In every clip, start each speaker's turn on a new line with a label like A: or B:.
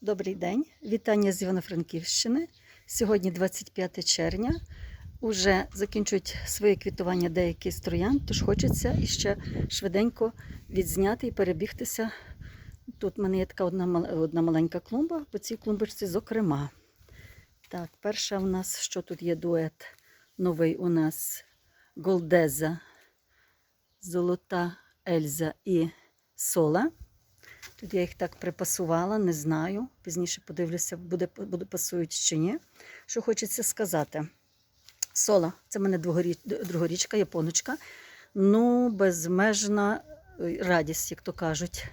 A: Добрий день, вітання з Івано-Франківщини. Сьогодні 25 червня. Уже закінчують своє квітування деякі з троян, тож хочеться іще швиденько відзняти і перебігтися. Тут в мене є така одна, одна маленька клумба, по цій клумбочці, зокрема. Так, перша у нас, що тут є дует новий у нас Голдеза, Золота Ельза і Сола. Тут я їх так припасувала, не знаю. Пізніше подивлюся, буде, буде пасують чи ні. Що хочеться сказати. Сола, це в мене другорічка, японочка. Ну, безмежна е, радість, як то кажуть.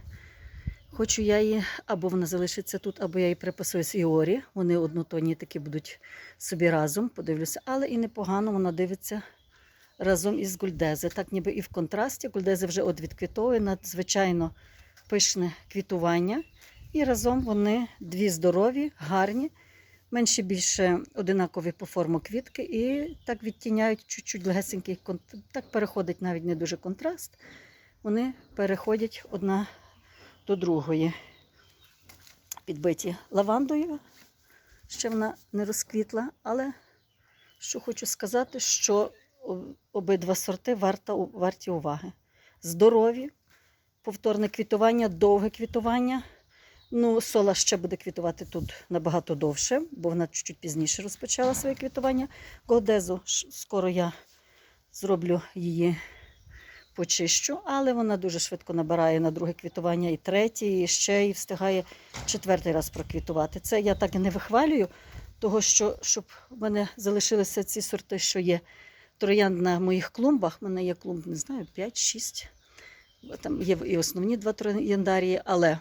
A: Хочу я її, або вона залишиться тут, або я її припасую з Іорі. Вони однотонні такі будуть собі разом, подивлюся. Але і непогано вона дивиться разом із Гульдези. Так ніби і в контрасті. Гульдези вже от відквітовує, надзвичайно пишне квітування. І разом вони дві здорові, гарні, менше більше одинакові по форму квітки, і так відтіняють чуть-чуть легесенький Так переходить навіть не дуже контраст. Вони переходять одна до другої. Підбиті лавандою. Ще вона не розквітла, але що хочу сказати, що обидва сорти варта, варті уваги. Здорові, повторне квітування, довге квітування. Ну, сола ще буде квітувати тут набагато довше, бо вона чуть пізніше розпочала своє квітування. Голдезу скоро я зроблю її почищу, але вона дуже швидко набирає на друге квітування і третє, і ще і встигає четвертий раз проквітувати. Це я так і не вихвалюю, того що щоб в мене залишилися ці сорти, що є троянд на моїх клумбах. У мене є клумб, не знаю, 5-6. Там є і основні два трояндарії, але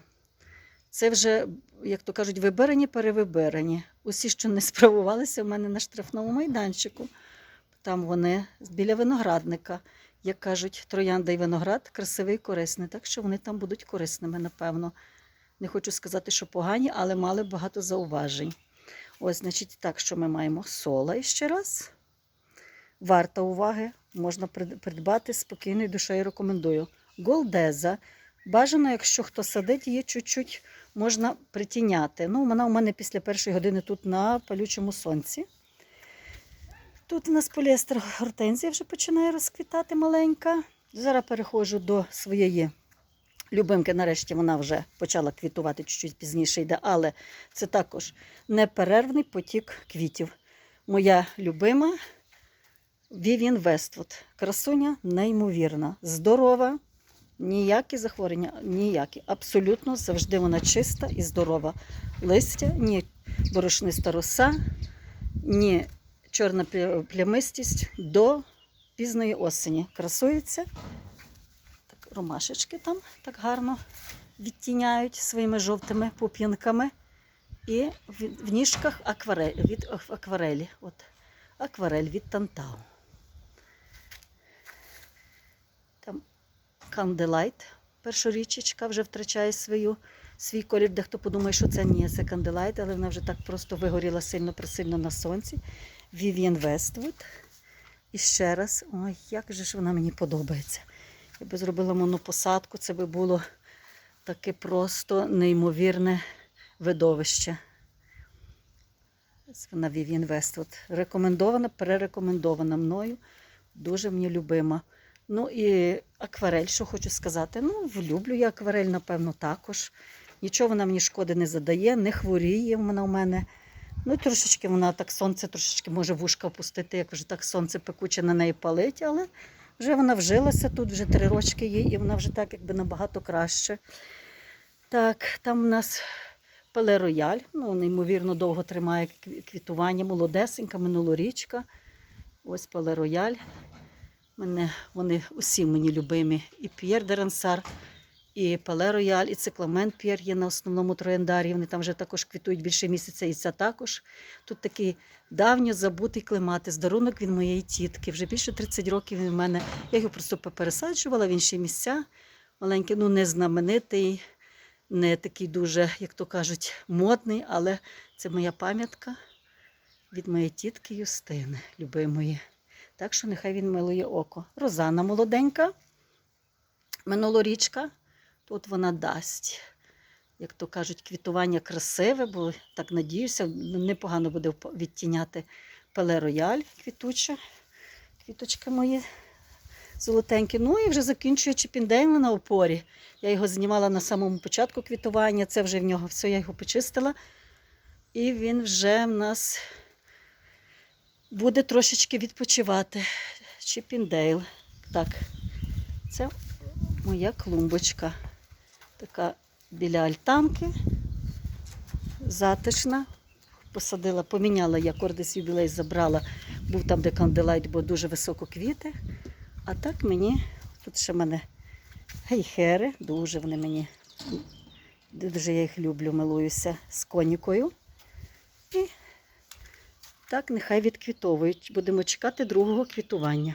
A: це вже, як то кажуть, виберені, перевиберені. Усі, що не справувалися в мене на штрафному майданчику. Там вони біля виноградника. Як кажуть, троянда і виноград красивий і корисний. Так що вони там будуть корисними, напевно. Не хочу сказати, що погані, але мали багато зауважень. Ось, значить, так, що ми маємо сола іще раз. Варта уваги, можна прид- придбати спокійною душею рекомендую. Голдеза. Бажано, якщо хто садить, її чуть-чуть можна притіняти. Ну, вона у мене після першої години тут на палючому сонці. Тут у нас поліестер гортензія вже починає розквітати маленька. Зараз переходжу до своєї любимки. Нарешті вона вже почала квітувати чуть-чуть пізніше йде, але це також неперервний потік квітів. Моя любима Вівін Вествуд. Красуня неймовірна, здорова, ніякі захворювання, ніякі. Абсолютно завжди вона чиста і здорова. Листя, ні борошниста роса, ні чорна плямистість до пізної осені. Красується. Так, ромашечки там так гарно відтіняють своїми жовтими пуп'янками. І в, ніжках акварель, від акварелі. От, акварель від Тантау. Канделайт, першорічечка, вже втрачає свою, свій колір. Дехто подумає, що це ні, це канделайт, але вона вже так просто вигоріла сильно присильно на сонці. Vivian Westwood. І ще раз, ой, як же ж вона мені подобається. Я би зробила монопосадку, це би було таке просто неймовірне видовище. Ось Вона Vivian Westwood. Рекомендована, перерекомендована мною. Дуже мені любима. Ну і акварель, що хочу сказати. Ну, влюблю я акварель, напевно, також. Нічого вона мені шкоди не задає, не хворіє вона у мене. Ну, трошечки вона так сонце трошечки може вушка опустити, як вже так сонце пекуче на неї палить, але вже вона вжилася тут, вже три рочки їй, і вона вже так якби набагато краще. Так, там у нас Пеле Рояль, ну, неймовірно довго тримає квітування, молодесенька, минулорічка. Ось Пеле Рояль. Мене, вони усі мені любимі. І П'єр де Рансар, і Пеле Рояль, і Цикламен П'єр є на основному трояндарі. Вони там вже також квітують більше місяця, і ця також. Тут такий давньо забутий клематис, дарунок від моєї тітки. Вже більше 30 років він в мене. Я його просто пересаджувала в інші місця. Маленький, ну не знаменитий, не такий дуже, як то кажуть, модний, але це моя пам'ятка від моєї тітки Юстини, любимої. Так що нехай він милує око. Розана молоденька, минулорічка, тут вона дасть як то кажуть, квітування красиве, бо так надіюся, непогано буде відтіняти пеле рояль квітуче. Квіточки мої золотенькі. Ну і вже закінчую чіпіндейла на опорі. Я його знімала на самому початку квітування. Це вже в нього все, я його почистила. І він вже в нас буде трошечки відпочивати. Чіпіндейл. Так, це моя клумбочка. Така біля альтанки. Затишна. Посадила, поміняла я кордис юбілей, забрала. Був там, де канделайт, бо дуже високо квіти. А так мені, тут ще в мене гейхери, дуже вони мені, дуже я їх люблю, милуюся з конікою. Так нехай відквітовують. Будемо чекати другого квітування.